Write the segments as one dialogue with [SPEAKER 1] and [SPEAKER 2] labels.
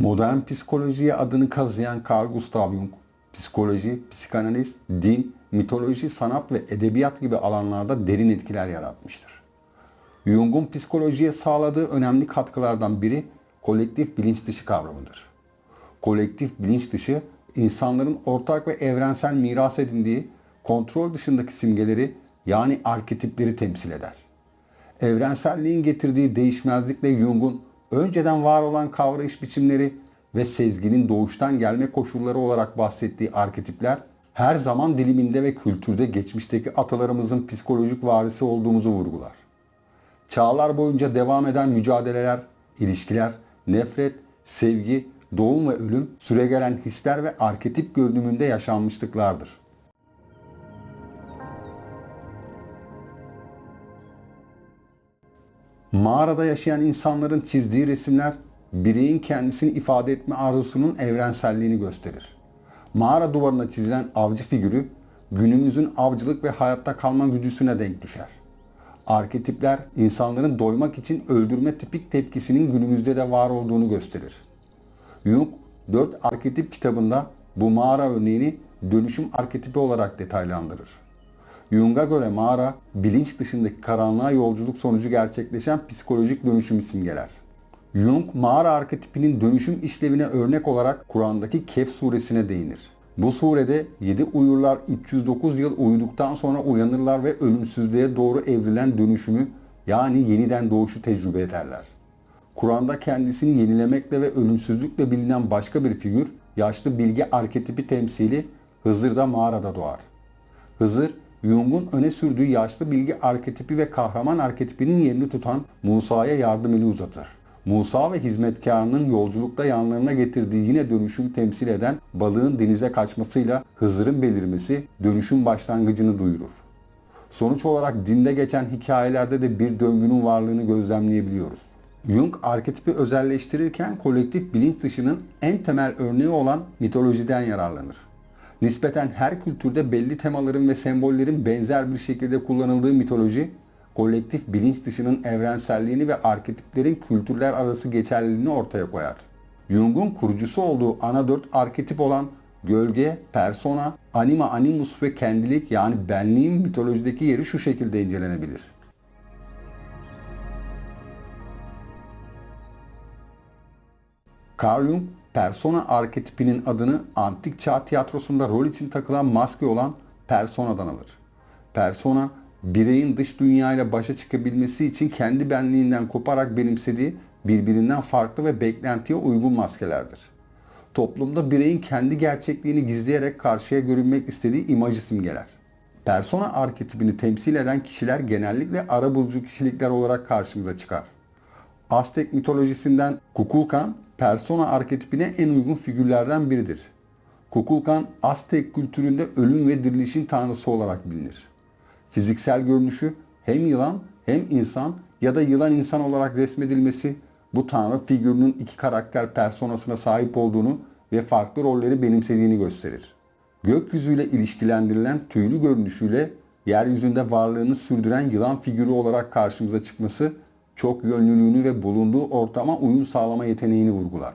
[SPEAKER 1] Modern psikolojiye adını kazıyan Carl Gustav Jung, psikoloji, psikanaliz, din, mitoloji, sanat ve edebiyat gibi alanlarda derin etkiler yaratmıştır. Jung'un psikolojiye sağladığı önemli katkılardan biri kolektif bilinç dışı kavramıdır. Kolektif bilinç dışı, insanların ortak ve evrensel miras edindiği kontrol dışındaki simgeleri yani arketipleri temsil eder. Evrenselliğin getirdiği değişmezlikle Jung'un önceden var olan kavrayış biçimleri ve sezginin doğuştan gelme koşulları olarak bahsettiği arketipler her zaman diliminde ve kültürde geçmişteki atalarımızın psikolojik varisi olduğumuzu vurgular. Çağlar boyunca devam eden mücadeleler, ilişkiler, nefret, sevgi, doğum ve ölüm süregelen hisler ve arketip görünümünde yaşanmışlıklardır. Mağarada yaşayan insanların çizdiği resimler bireyin kendisini ifade etme arzusunun evrenselliğini gösterir. Mağara duvarına çizilen avcı figürü günümüzün avcılık ve hayatta kalma güdüsüne denk düşer. Arketipler insanların doymak için öldürme tipik tepkisinin günümüzde de var olduğunu gösterir. Jung 4 arketip kitabında bu mağara örneğini dönüşüm arketipi olarak detaylandırır. Jung'a göre mağara, bilinç dışındaki karanlığa yolculuk sonucu gerçekleşen psikolojik dönüşümü simgeler. Jung, mağara arketipinin dönüşüm işlevine örnek olarak Kur'an'daki Kehf suresine değinir. Bu surede 7 uyurlar 309 yıl uyuduktan sonra uyanırlar ve ölümsüzlüğe doğru evrilen dönüşümü yani yeniden doğuşu tecrübe ederler. Kur'an'da kendisini yenilemekle ve ölümsüzlükle bilinen başka bir figür, yaşlı bilge arketipi temsili Hızır'da mağarada doğar. Hızır, Jung'un öne sürdüğü yaşlı bilgi arketipi ve kahraman arketipinin yerini tutan Musa'ya yardım eli uzatır. Musa ve hizmetkarının yolculukta yanlarına getirdiği yine dönüşüm temsil eden balığın denize kaçmasıyla Hızır'ın belirmesi dönüşüm başlangıcını duyurur. Sonuç olarak dinde geçen hikayelerde de bir döngünün varlığını gözlemleyebiliyoruz. Jung arketipi özelleştirirken kolektif bilinç dışının en temel örneği olan mitolojiden yararlanır. Nispeten her kültürde belli temaların ve sembollerin benzer bir şekilde kullanıldığı mitoloji, kolektif bilinç dışının evrenselliğini ve arketiplerin kültürler arası geçerliliğini ortaya koyar. Jung'un kurucusu olduğu ana dört arketip olan gölge, persona, anima animus ve kendilik yani benliğin mitolojideki yeri şu şekilde incelenebilir. Carl Jung, persona arketipinin adını antik çağ tiyatrosunda rol için takılan maske olan personadan alır. Persona, bireyin dış dünyayla başa çıkabilmesi için kendi benliğinden koparak benimsediği birbirinden farklı ve beklentiye uygun maskelerdir. Toplumda bireyin kendi gerçekliğini gizleyerek karşıya görünmek istediği imajı simgeler. Persona arketipini temsil eden kişiler genellikle arabulucu kişilikler olarak karşımıza çıkar. Aztek mitolojisinden Kukulkan, persona arketipine en uygun figürlerden biridir. Kukulkan, Aztek kültüründe ölüm ve dirilişin tanrısı olarak bilinir. Fiziksel görünüşü hem yılan hem insan ya da yılan insan olarak resmedilmesi bu tanrı figürünün iki karakter personasına sahip olduğunu ve farklı rolleri benimsediğini gösterir. Gökyüzüyle ilişkilendirilen tüylü görünüşüyle yeryüzünde varlığını sürdüren yılan figürü olarak karşımıza çıkması çok yönlülüğünü ve bulunduğu ortama uyum sağlama yeteneğini vurgular.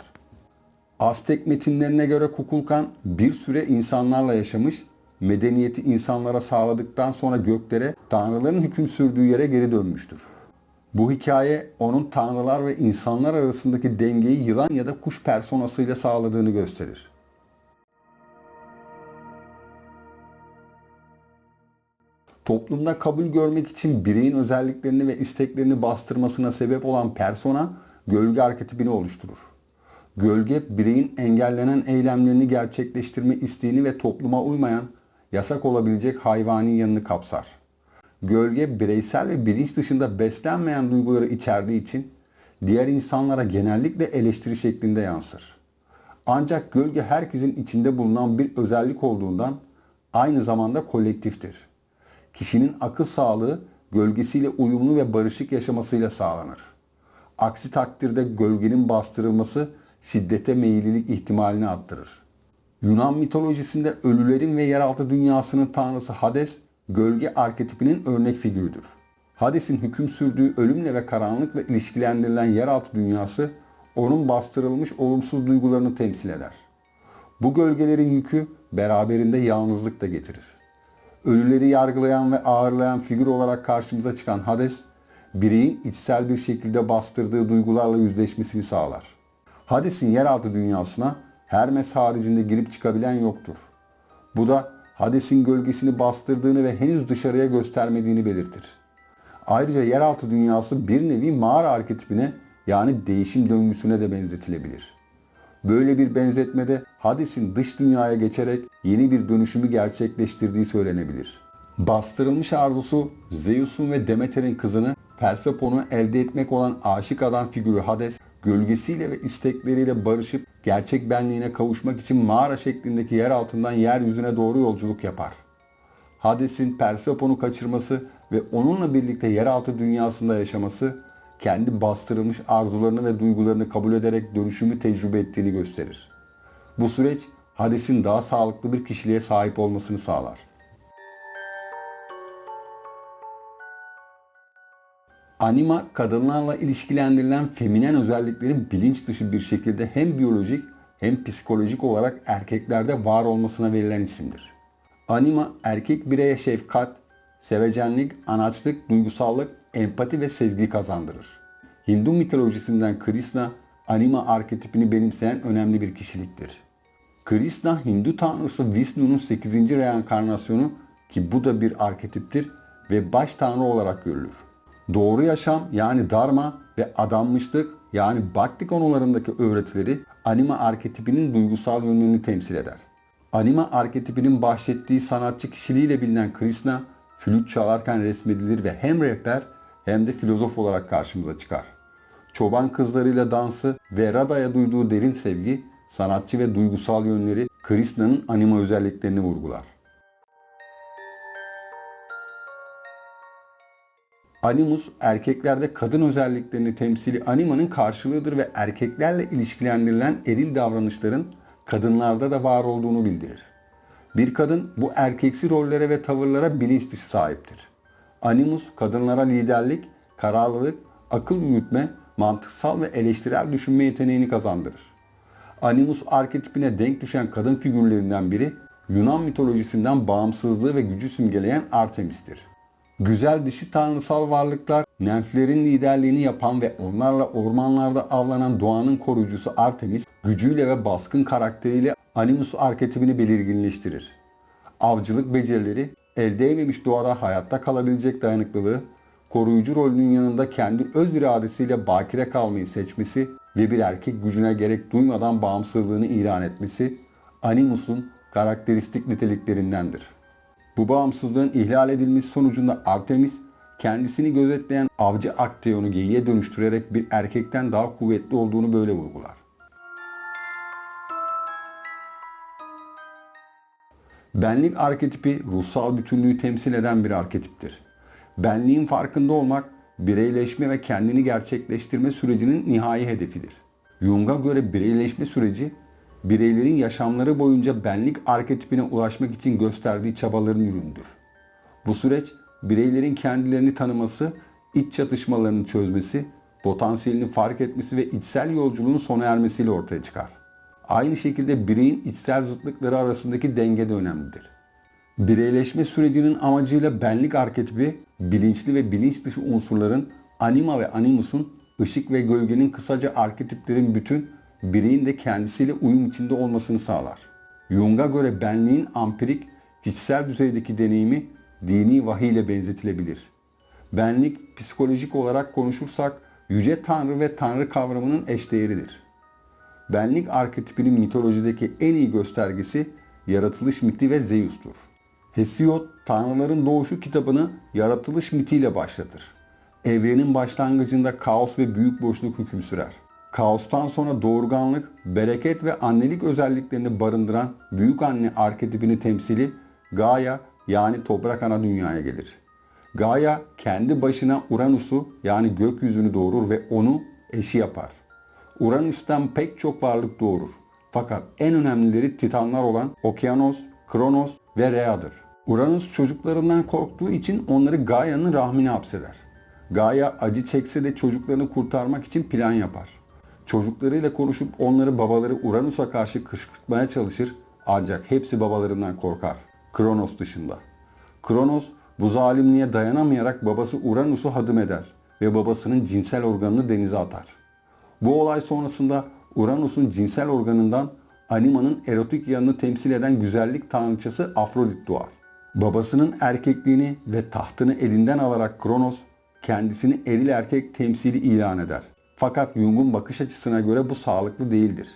[SPEAKER 1] Aztek metinlerine göre Kukulkan bir süre insanlarla yaşamış, medeniyeti insanlara sağladıktan sonra göklere, tanrıların hüküm sürdüğü yere geri dönmüştür. Bu hikaye onun tanrılar ve insanlar arasındaki dengeyi yılan ya da kuş personasıyla sağladığını gösterir. Toplumda kabul görmek için bireyin özelliklerini ve isteklerini bastırmasına sebep olan persona gölge arketipini oluşturur. Gölge bireyin engellenen eylemlerini gerçekleştirme isteğini ve topluma uymayan, yasak olabilecek hayvani yanını kapsar. Gölge bireysel ve bilinç dışında beslenmeyen duyguları içerdiği için diğer insanlara genellikle eleştiri şeklinde yansır. Ancak gölge herkesin içinde bulunan bir özellik olduğundan aynı zamanda kolektiftir. Kişinin akıl sağlığı gölgesiyle uyumlu ve barışık yaşamasıyla sağlanır. Aksi takdirde gölgenin bastırılması şiddete meyillilik ihtimalini arttırır. Yunan mitolojisinde ölülerin ve yeraltı dünyasının tanrısı Hades, gölge arketipinin örnek figürüdür. Hades'in hüküm sürdüğü ölümle ve karanlıkla ilişkilendirilen yeraltı dünyası, onun bastırılmış olumsuz duygularını temsil eder. Bu gölgelerin yükü beraberinde yalnızlık da getirir. Ölüleri yargılayan ve ağırlayan figür olarak karşımıza çıkan Hades, bireyin içsel bir şekilde bastırdığı duygularla yüzleşmesini sağlar. Hades'in yeraltı dünyasına Hermes haricinde girip çıkabilen yoktur. Bu da Hades'in gölgesini bastırdığını ve henüz dışarıya göstermediğini belirtir. Ayrıca yeraltı dünyası bir nevi mağara arketipine yani değişim döngüsüne de benzetilebilir. Böyle bir benzetmede Hades'in dış dünyaya geçerek yeni bir dönüşümü gerçekleştirdiği söylenebilir. Bastırılmış arzusu Zeus'un ve Demeter'in kızını Persephone'u elde etmek olan aşık adam figürü Hades, gölgesiyle ve istekleriyle barışıp gerçek benliğine kavuşmak için mağara şeklindeki yer altından yeryüzüne doğru yolculuk yapar. Hades'in Persephone'u kaçırması ve onunla birlikte yeraltı dünyasında yaşaması, kendi bastırılmış arzularını ve duygularını kabul ederek dönüşümü tecrübe ettiğini gösterir. Bu süreç Hades'in daha sağlıklı bir kişiliğe sahip olmasını sağlar. Anima kadınlarla ilişkilendirilen feminen özelliklerin bilinç dışı bir şekilde hem biyolojik hem psikolojik olarak erkeklerde var olmasına verilen isimdir. Anima erkek bireye şefkat, sevecenlik, anaçlık, duygusallık, empati ve sezgi kazandırır. Hindu mitolojisinden Krishna, anima arketipini benimseyen önemli bir kişiliktir. Krishna, Hindu tanrısı Vishnu'nun 8. reenkarnasyonu ki bu da bir arketiptir ve baş tanrı olarak görülür. Doğru yaşam yani dharma ve adanmışlık yani bhakti konularındaki öğretileri anima arketipinin duygusal yönlerini temsil eder. Anima arketipinin bahşettiği sanatçı kişiliğiyle bilinen Krishna, flüt çalarken resmedilir ve hem rehber hem de filozof olarak karşımıza çıkar. Çoban kızlarıyla dansı ve Rada'ya duyduğu derin sevgi, sanatçı ve duygusal yönleri Krishna'nın anima özelliklerini vurgular. Animus erkeklerde kadın özelliklerini temsili animanın karşılığıdır ve erkeklerle ilişkilendirilen eril davranışların kadınlarda da var olduğunu bildirir. Bir kadın bu erkeksi rollere ve tavırlara bilinç dışı sahiptir. Animus kadınlara liderlik, kararlılık, akıl yürütme, mantıksal ve eleştirel düşünme yeteneğini kazandırır. Animus arketipine denk düşen kadın figürlerinden biri Yunan mitolojisinden bağımsızlığı ve gücü simgeleyen Artemis'tir. Güzel dişi tanrısal varlıklar nenflerin liderliğini yapan ve onlarla ormanlarda avlanan doğanın koruyucusu Artemis gücüyle ve baskın karakteriyle Animus arketipini belirginleştirir. Avcılık becerileri, elde edilmemiş doğada hayatta kalabilecek dayanıklılığı, koruyucu rolünün yanında kendi öz iradesiyle bakire kalmayı seçmesi ve bir erkek gücüne gerek duymadan bağımsızlığını ilan etmesi Animus'un karakteristik niteliklerindendir. Bu bağımsızlığın ihlal edilmesi sonucunda Artemis kendisini gözetleyen avcı Akteon'u geyiğe dönüştürerek bir erkekten daha kuvvetli olduğunu böyle vurgular. Benlik arketipi ruhsal bütünlüğü temsil eden bir arketiptir. Benliğin farkında olmak, bireyleşme ve kendini gerçekleştirme sürecinin nihai hedefidir. Jung'a göre bireyleşme süreci, bireylerin yaşamları boyunca benlik arketipine ulaşmak için gösterdiği çabaların ürünüdür. Bu süreç, bireylerin kendilerini tanıması, iç çatışmalarını çözmesi, potansiyelini fark etmesi ve içsel yolculuğun sona ermesiyle ortaya çıkar. Aynı şekilde bireyin içsel zıtlıkları arasındaki denge de önemlidir. Bireyleşme sürecinin amacıyla benlik arketipi, bilinçli ve bilinç dışı unsurların anima ve animusun, ışık ve gölgenin kısaca arketiplerin bütün, bireyin de kendisiyle uyum içinde olmasını sağlar. Jung'a göre benliğin ampirik, kişisel düzeydeki deneyimi dini vahiy ile benzetilebilir. Benlik psikolojik olarak konuşursak yüce tanrı ve tanrı kavramının eşdeğeridir. Benlik arketipinin mitolojideki en iyi göstergesi yaratılış miti ve Zeus'tur. Hesiod, Tanrıların Doğuşu kitabını yaratılış mitiyle başlatır. Evrenin başlangıcında kaos ve büyük boşluk hüküm sürer. Kaostan sonra doğurganlık, bereket ve annelik özelliklerini barındıran büyük anne arketipini temsili Gaia yani toprak ana dünyaya gelir. Gaia kendi başına Uranus'u yani gökyüzünü doğurur ve onu eşi yapar. Uranüs'ten pek çok varlık doğurur. Fakat en önemlileri titanlar olan Okyanos, Kronos ve Rhea'dır. Uranüs çocuklarından korktuğu için onları Gaia'nın rahmine hapseder. Gaia acı çekse de çocuklarını kurtarmak için plan yapar. Çocuklarıyla konuşup onları babaları Uranüs'a karşı kışkırtmaya çalışır ancak hepsi babalarından korkar. Kronos dışında. Kronos bu zalimliğe dayanamayarak babası Uranüs'ü hadım eder ve babasının cinsel organını denize atar. Bu olay sonrasında Uranüs'ün cinsel organından Anima'nın erotik yanını temsil eden güzellik tanrıçası Afrodit doğar. Babasının erkekliğini ve tahtını elinden alarak Kronos kendisini eril erkek temsili ilan eder. Fakat Jung'un bakış açısına göre bu sağlıklı değildir.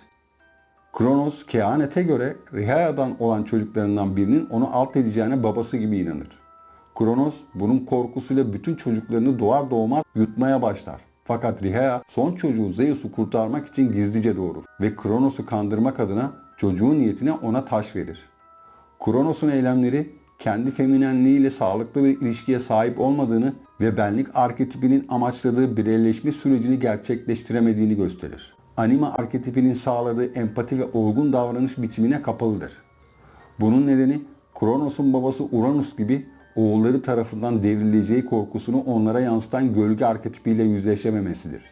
[SPEAKER 1] Kronos kehanete göre Rihaya'dan olan çocuklarından birinin onu alt edeceğine babası gibi inanır. Kronos bunun korkusuyla bütün çocuklarını doğar doğmaz yutmaya başlar. Fakat Rihaya son çocuğu Zeus'u kurtarmak için gizlice doğurur ve Kronos'u kandırmak adına çocuğun niyetine ona taş verir. Kronos'un eylemleri kendi feminenliğiyle sağlıklı bir ilişkiye sahip olmadığını ve benlik arketipinin amaçladığı bireyleşme sürecini gerçekleştiremediğini gösterir. Anima arketipinin sağladığı empati ve olgun davranış biçimine kapalıdır. Bunun nedeni Kronos'un babası Uranus gibi oğulları tarafından devrileceği korkusunu onlara yansıtan gölge arketipiyle yüzleşememesidir.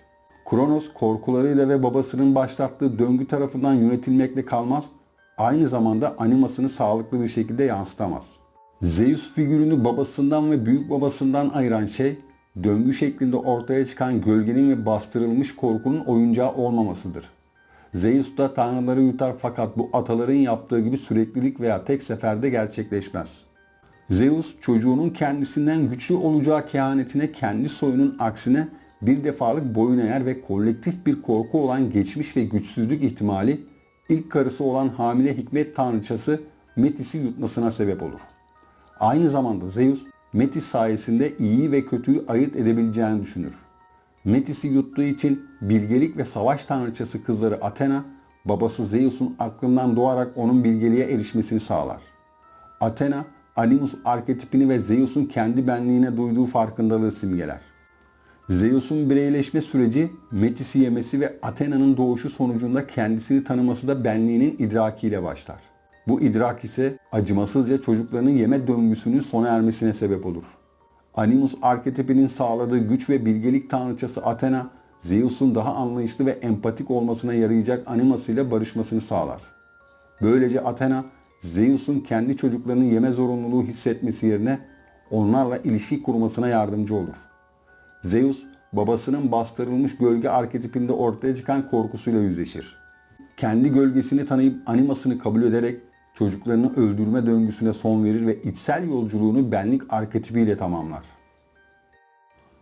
[SPEAKER 1] Kronos korkularıyla ve babasının başlattığı döngü tarafından yönetilmekle kalmaz, aynı zamanda animasını sağlıklı bir şekilde yansıtamaz. Zeus figürünü babasından ve büyük babasından ayıran şey, döngü şeklinde ortaya çıkan gölgenin ve bastırılmış korkunun oyuncağı olmamasıdır. Zeus da tanrıları yutar fakat bu ataların yaptığı gibi süreklilik veya tek seferde gerçekleşmez. Zeus çocuğunun kendisinden güçlü olacağı kehanetine kendi soyunun aksine bir defalık boyun eğer ve kolektif bir korku olan geçmiş ve güçsüzlük ihtimali ilk karısı olan hamile hikmet tanrıçası Metis'i yutmasına sebep olur. Aynı zamanda Zeus Metis sayesinde iyiyi ve kötüyü ayırt edebileceğini düşünür. Metis'i yuttuğu için bilgelik ve savaş tanrıçası kızları Athena, babası Zeus'un aklından doğarak onun bilgeliğe erişmesini sağlar. Athena, Animus arketipini ve Zeus'un kendi benliğine duyduğu farkındalığı simgeler. Zeus'un bireyleşme süreci Metis'i yemesi ve Athena'nın doğuşu sonucunda kendisini tanıması da benliğinin idrakiyle başlar. Bu idrak ise acımasızca çocuklarının yeme döngüsünün sona ermesine sebep olur. Animus arketipinin sağladığı güç ve bilgelik tanrıçası Athena, Zeus'un daha anlayışlı ve empatik olmasına yarayacak animasıyla barışmasını sağlar. Böylece Athena, Zeus'un kendi çocuklarının yeme zorunluluğu hissetmesi yerine onlarla ilişki kurmasına yardımcı olur. Zeus, babasının bastırılmış gölge arketipinde ortaya çıkan korkusuyla yüzleşir. Kendi gölgesini tanıyıp animasını kabul ederek çocuklarını öldürme döngüsüne son verir ve içsel yolculuğunu benlik arketipiyle tamamlar.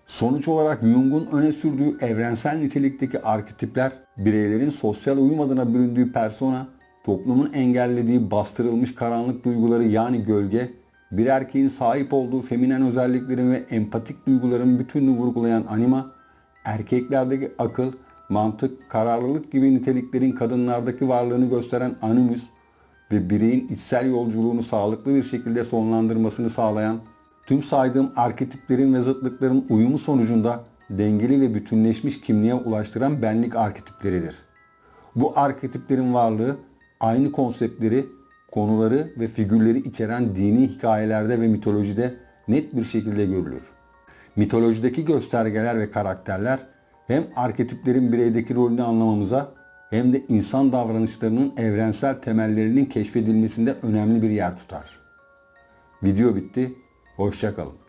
[SPEAKER 1] Sonuç olarak Jung'un öne sürdüğü evrensel nitelikteki arketipler, bireylerin sosyal uyum adına büründüğü persona, toplumun engellediği bastırılmış karanlık duyguları yani gölge, bir erkeğin sahip olduğu feminen özelliklerin ve empatik duyguların bütününü vurgulayan anima, erkeklerdeki akıl, mantık, kararlılık gibi niteliklerin kadınlardaki varlığını gösteren animus ve bireyin içsel yolculuğunu sağlıklı bir şekilde sonlandırmasını sağlayan tüm saydığım arketiplerin ve zıtlıkların uyumu sonucunda dengeli ve bütünleşmiş kimliğe ulaştıran benlik arketipleridir. Bu arketiplerin varlığı aynı konseptleri, konuları ve figürleri içeren dini hikayelerde ve mitolojide net bir şekilde görülür. Mitolojideki göstergeler ve karakterler hem arketiplerin bireydeki rolünü anlamamıza hem de insan davranışlarının evrensel temellerinin keşfedilmesinde önemli bir yer tutar. Video bitti. Hoşçakalın.